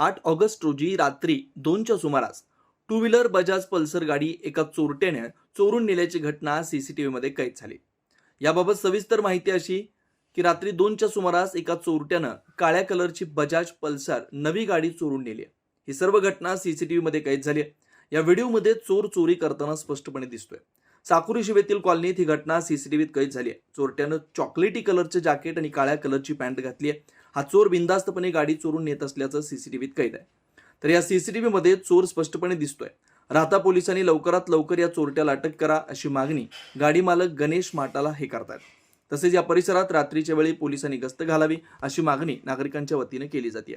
आठ ऑगस्ट रोजी रात्री दोनच्या सुमारास टू व्हीलर बजाज पल्सर गाडी एका चोरट्याने चोरून नेल्याची घटना सीसीटीव्ही मध्ये कैद झाली. याबाबत सविस्तर माहिती अशी की रात्री दोनच्या सुमारास एका चोरट्यानं काळ्या कलरची बजाज पल्सर नवी गाडी चोरून नेली ही सर्व घटना सीसीटीव्ही मध्ये कैद झाली या व्हिडिओमध्ये चोर चोरी करताना स्पष्टपणे दिसतोय. साकुरी शिवेतील कॉलनीत ही घटना सीसीटीव्हीत कैद झाली आहे. चोरट्यानं चॉकलेटी कलरचे जॅकेट आणि काळ्या कलरची पॅन्ट घातली आहे. हा चोर बिंदास्तपणे गाडी चोरून नेत असल्याचं सीसीटीव्हीत कैद आहे. तर या सीसीटीव्ही मध्ये चोर स्पष्टपणे दिसतोय. राहता पोलिसांनी लवकरात लवकर या चोरट्याला अटक करा अशी मागणी गाडी मालक गणेश माटाला हे करतायत. तसेच या परिसरात रात्रीच्या वेळी पोलिसांनी गस्त घालावी अशी मागणी नागरिकांच्या वतीने केली जाते